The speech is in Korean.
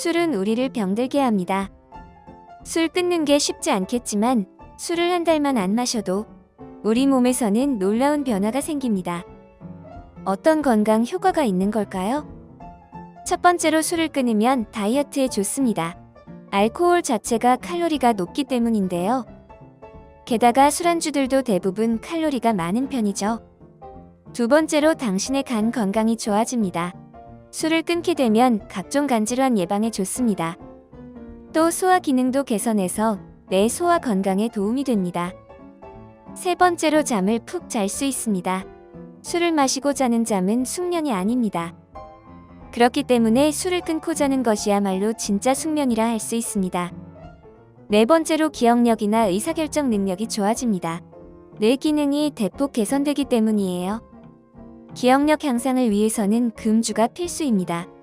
술은 우리를 병들게 합니다. 술 끊는 게 쉽지 않겠지만 술을 한 달만 안 마셔도 우리 몸에서는 놀라운 변화가 생깁니다. 어떤 건강 효과가 있는 걸까요? 첫 번째로 술을 끊으면 다이어트에 좋습니다. 알코올 자체가 칼로리가 높기 때문인데요. 게다가 술안주들도 대부분 칼로리가 많은 편이죠. 두 번째로 당신의 간 건강이 좋아집니다. 술을 끊게 되면 각종 간질환 예방에 좋습니다. 또 소화 기능도 개선해서 내 소화 건강에 도움이 됩니다. 세 번째로 잠을 푹 잘 수 있습니다. 술을 마시고 자는 잠은 숙면이 아닙니다. 그렇기 때문에 술을 끊고 자는 것이야말로 진짜 숙면이라 할 수 있습니다. 네 번째로 기억력이나 의사결정 능력이 좋아집니다. 뇌 기능이 대폭 개선되기 때문이에요. 기억력 향상을 위해서는 금주가 필수입니다.